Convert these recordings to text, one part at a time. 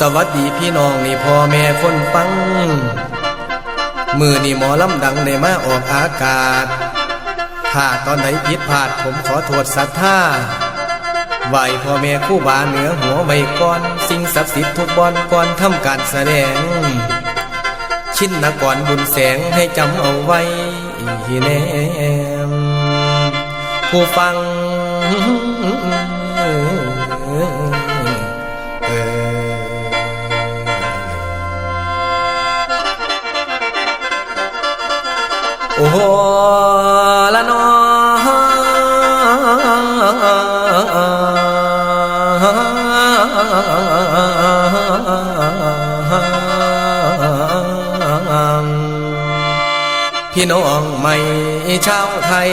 สวัสดีพี่น้องนี่พ่อแม่คนฟัง มือนี่หมอลำดังในมาออกอากาศ ถ้าตอนไหนผิดพลาดผมขอโทษศรัทธาไหวพ่อแม่คู่บาเหนือหัวไว้ก่อน สิ่งศักดิ์สิทธิ์ทุกบอนก่อนทำการแสดง ชินนกรบุญแสงให้จำเอาไว้แนมผู้ฟัง ละนอพี่น้องไม่ชาวไทย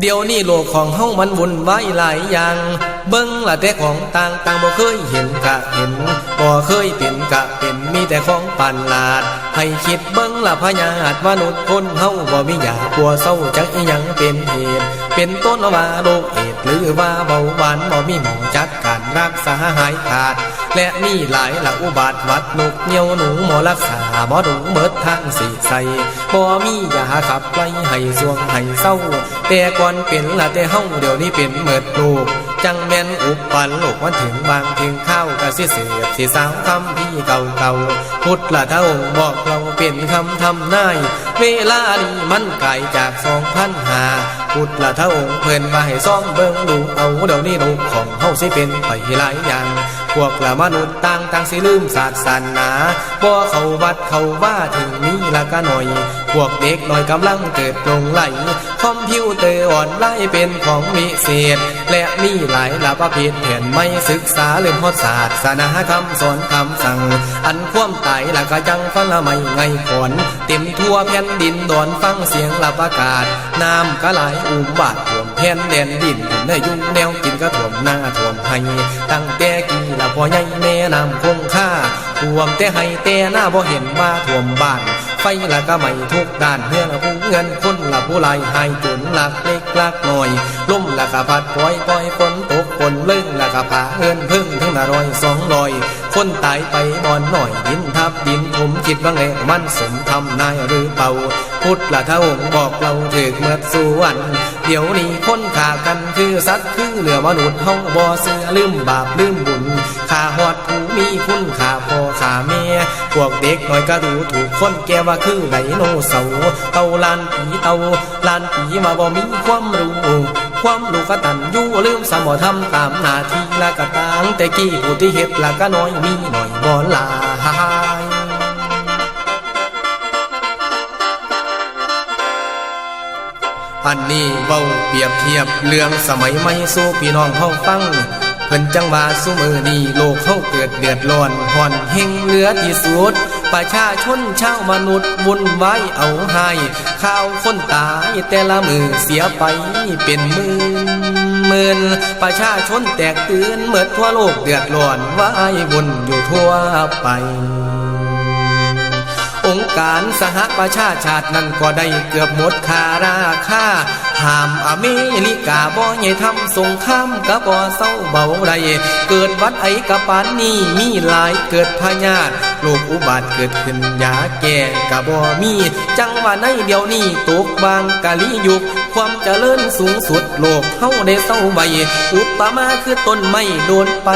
เดี๋ยวนี้โลกของเฮามันวุ่นวายหลายอย่าง เบิ่งละแต่ของต่างต่างบ่เคยเห็นกะเห็นบ่เคยเป็นกะเป็นมีแต่ของปันลาด ให้คิดเบิ่งละพญาตมนุษย์คนเฮาบ่มีอยากปัวเศร้าจักอีหยังเป็นเหตุเป็นต้นว่าโรคเอดหรือว่าเบาหวานบ่มีหมอจัดการรักษาหายขาด และมีหลายละอุบาทวัดนกเหนียวหนูหมอรักษาหมอดูเบิดทางสีใสบ่มียาขับไล่ให้สวงให้เศร้า แต่ก่อนเป็นละแต่เฮาเดี๋ยวนี้เป็นเมิดลูกจังแม่นอุปปันโลกมันถึงบางถึงข้าวกะสิเสียบสิสาวคำพี่เก่าเก่าพุทธละเท่าบอกเราเป็นคำทำนาย เวลานี้มันไกลจากสองพันหาพุทธละเท่าเพิ่นมาให้ซ่อมเบิ่งดูเอาเดี๋ยวนี้ลูกของเฮาสิเป็นไปหลายอย่าง พวกละมนุษย์ต่างต่างสิลืมศาสนาบ่เขาวัดเขาว่าถึงนี้ละก็หน่อย พวกเด็กน้อยกำลังเกิดลงไหล คอมพิวเตอร์ออนไลน์เป็นของวิเศษ และมีหลายละประเภทแผนไม่ศึกษาเรื่องฮอศาสาสนาคำสอนคำสั่ง อันควมตายละก็จังฟังละไม่ไงขอนเต็มทั่วแผ่นดินดอนฟังเสียงละประกาศ น้ำก็ไหลอุมบาทท่ว แผ่นแดนดินเนื้ยุ่งแนวกินก็ท่วมหน้าท่วมให้ตั้งแต่กี่ละพอใหญ่แม่น้ำคงค่าท่วมแต่ให้แต่หน้าบ่เห็นว่าท่วมบ้าน ไฟละก็ไม่ทุกด้านเพื่อละผู้เงินคนละผู้ลายหายจนหลักเล็กหลักหน่อยล่มละก็พัดปล่อยปล่อยฝนตกฝนเลื่งละก็ผาเอินพึ่งทั้งละร้อยสองร้อย คนตายไปบอนหน่อยดินทับดินผมคิดว่าไงมันสมทำนายหรือเปล่า พุทธละเท่าบอกเราถึกเมื่อสู่วัน เดี๋ยวนี้คนขากันคือสัตว์คือเหลือมนุษย์เฮาบ่เสือลืมบาปลืมบุญขาหอดผู้มีคุณขาพ่อขาแม่พวกเด็กน้อยก็ดูถูกคนแก่ว่าคือไดโนเสาร์เต่าลานผีเต่าลานผีมาบ่มีความรู้ความรู้กตันอยู่ลืมสมอทำตามหน้าที่ละกะตางแต่กี้ผู้ที่เฮ็ดละก็น้อยมีหน่อยบ่ลา อันนี้เว้าเปรียบเทียบเรื่องสมัยไม่สู้พี่น้องเฮาฟัง เพิ่นจังว่าซุมือนี้โลกเฮาเกิดเดือดร้อนห่อนเฮงเหลือที่สุด ประชาชนชาวมนุษย์วุ่นวายเอาให้ข่าวคนตายแต่ละมือเสียไปเป็นหมื่นหมื่นประชาชนแตกตื่นเมื่อทั่วโลกเดือดร้อนวายวนอยู่ทั่วไป งค์การสหประชาชาตินั้นก็ได้เกือบหมดคาราคาห้ามอเมริกาบ่ใหญ่ทำสงครามกะบ่เศร้าเบาไดเกิดวัดไอกะปานนี่มีหลายเกิดพญาตโรคอุบัติเกิดขึ้นยาแก่กะบ่มี จังว่าในเดียวนี้ตกบางกะลิยุก ความเจริญสูงสุดโลกเฮาได้เศร้าไว้อุปมาคือต้นไม้โดนไป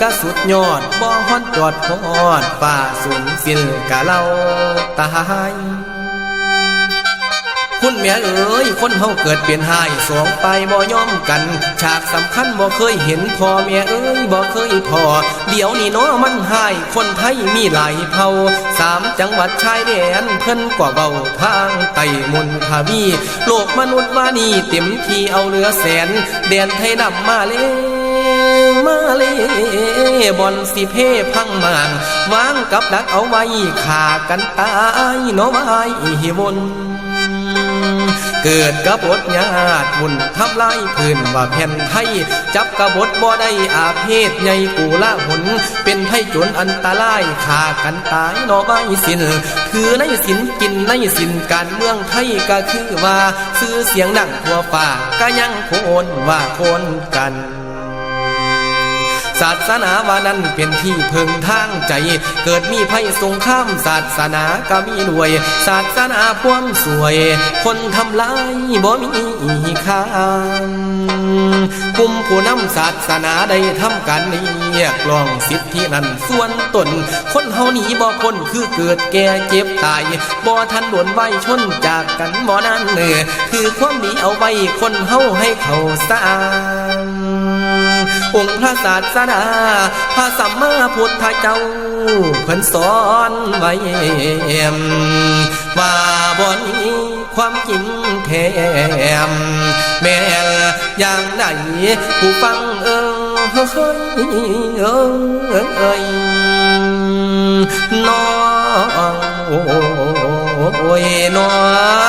กะสุดยอดบ่ฮ้อนจอดฮอดฝ่าสูงสิ้นกะเล่าตาย คุณแม่เอ๋ยคนเฮาเกิดเปลี่ยนหายสองไปบ่ยอมกัน ฉากสำคัญบ่เคยเห็นพ่อแม่เอ้ยบ่เคยพอ เดี๋ยวนี้เนาะมันหาย คนไทยมีหลายเผ่าสามจังหวัดชายแดนเพิ่นกว่าเบาทางไต้มุนทวีโลกมนุษย์ว่านี่เต็มที่เอาเหลือแสน แดนไทยนำมาเลยมาเลยบอนสิเพพังมางวางกับดักเอาไว้ขากันตายเนาะไว้วน เกิดกบฏญาติบุญทำลายพื้นว่าแผ่นไทย จับกบฏบ่ได้อาเพศใหญ่กูละหน เป็นไทยจนอันตรายขากันตายนอไม่สินคือในสินกินในสินการเมืองไทยก็คือว่า ซื้อเสียงดังทั่วฟ้าก็ยังโคนว่าโคนกัน ศาสนาว่านั้นเป็นที่เพึงทางใจ เกิดมีภัยสงครามศาสนาก็มีรวย ศาสนาพ่วมสวย คนทำลายบ่มีค่ากลุ่มผู้นำศาสนาได้ทำการเรียกร้องสิทธินั้นส่วนตน คนเฮานี้บ่คนคือเกิดแก่เจ็บตายบ่ทันหลวนไว้ชนจากกันบ่นั้นเนือคือความดีเอาไว้คนเฮาให้เขาสร้าง องค์พระศาสดาพระสัมมาพุทธเจ้าเพิ่นสอนไว้ว่าบ่นี้ความจริงแท้แม่อย่างใดผู้ฟังเอ้ยเอ้ยน้องโอ้ยน้อง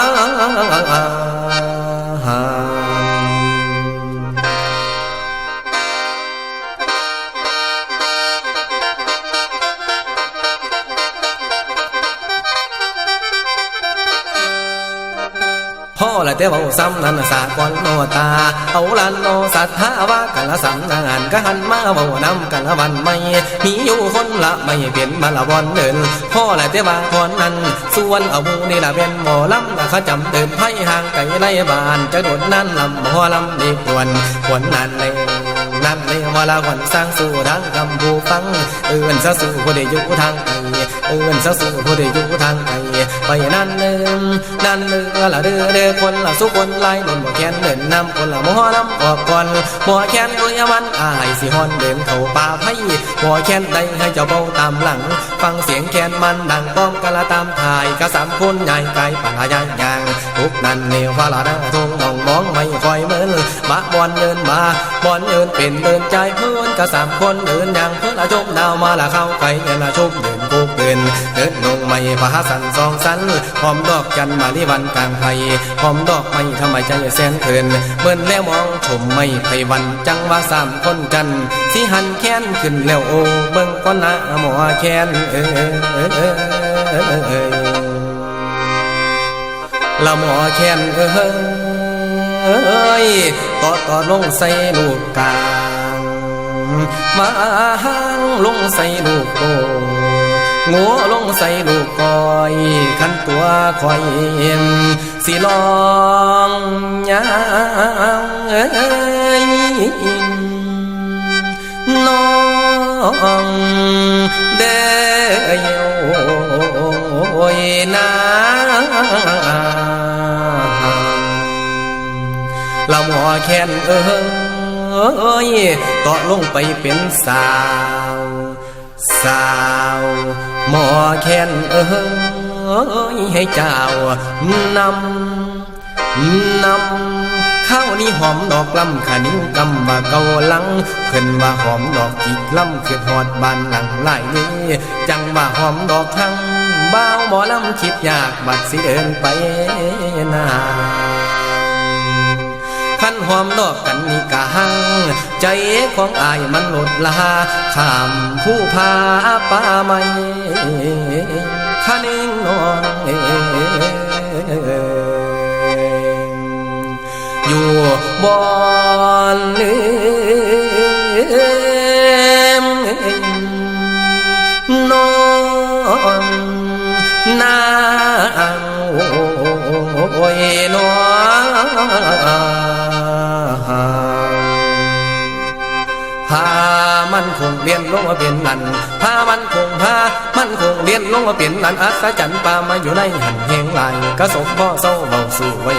แต่เบาซ้ำนั้นสากลโนตา เอาลันโนสัทธาว่ากันละสำนานก็หันมาเบานำกันละวันไม่มีอยู่คนละไม่เปลี่ยนมาละวันเดินพ่อละแต่ว่าคนนั้นส่วนเอาบูนี่ละเป็นหมอลำนะเขาจำเดินไพ่ห่างไกลไรบ้านจะโดดนั่นลำหมอลำนี่ควรควรนั่นเลยนั่นเลยว่าละวันสร้างสู่ทางคำผู้ฟัง เอื้อนซะสู่ผู้ใดอยู่ทางไกลเอื้อนซะสู่ผู้ใดอยู่ทางไกล ไปนั่นเดิมนั่นเลือละเด้อเด้อคนละสุคนไล่หนุนบ่แค้นเดินนำคนละหมอลำออกก่อนบ่แค้นด้วยวันอายสิฮอนเดินเข้าป่าไผ่บ่แค้นใดให้เจ้าเบาตามหลัง ฟังเสียงแค้นมันดังก้อมกะละตามถ่ายกะสามคนใหญ่ไกลป่าใหญ่ยางทุกนั่นเนวฟ้าละดาทงมองมองไม่ค่อยเหมือนบะบอลเดินมาบอลเดินเป็นเดินใจเพื่อนกะสามคนเดินอย่างเพื่อนละจมดาวมาละเข้าไก่เดินละชุบเดินกุกเดินเดินลงไม่พาสันสองสันหอมดอกจันมาลิวันกลางไผ่หอมดอกไม่ทำไมใจแสนเพลินเบิ่นแล้วมองชมไม่ไพวันจังว่าสามคนกันสิหันแค้นขึ้นแล้วโอเบิ่งก้อนหน้าหมอแค้นเอ้ยละหมอแค้นเอ้ยต่อต่อลงใส่ลูกกลางมาหางลงใส่ลูกโกงัวลงใส่ลูกก้อยขันตัวคอยเอ็มสิลองยางเอ้ยน้องเด้อโอ้ยนาเราหมอแค้นเอ้ยต่อลงไปเป็นสาว สาว หมอแค้นเอ้ยให้เจ้านำนำข้าวนี้หอมดอกลำขานิ้วกำว่าเกาลังเพิ่นว่าหอมดอกอีกลำคือหอดบานหลังหลายนี้จังว่าหอมดอกทั้งบ้าวหมอลำคิดยากบัดสิเดินไปนา ขันหอมดอกกันนี่กะหัง ใจของอายมันหลดลาข้ามผู้พาป่าไม่ขันิ่งนองอยู่บ่ คงเรียนลงมาเป็นนันพามันคงพามันคงเรียนลงมาเป็นนันอัศจรรย์ป่ามาอยู่ในหันเฮงไหลกระสมพ่อเศร้าเบาสู่ไว้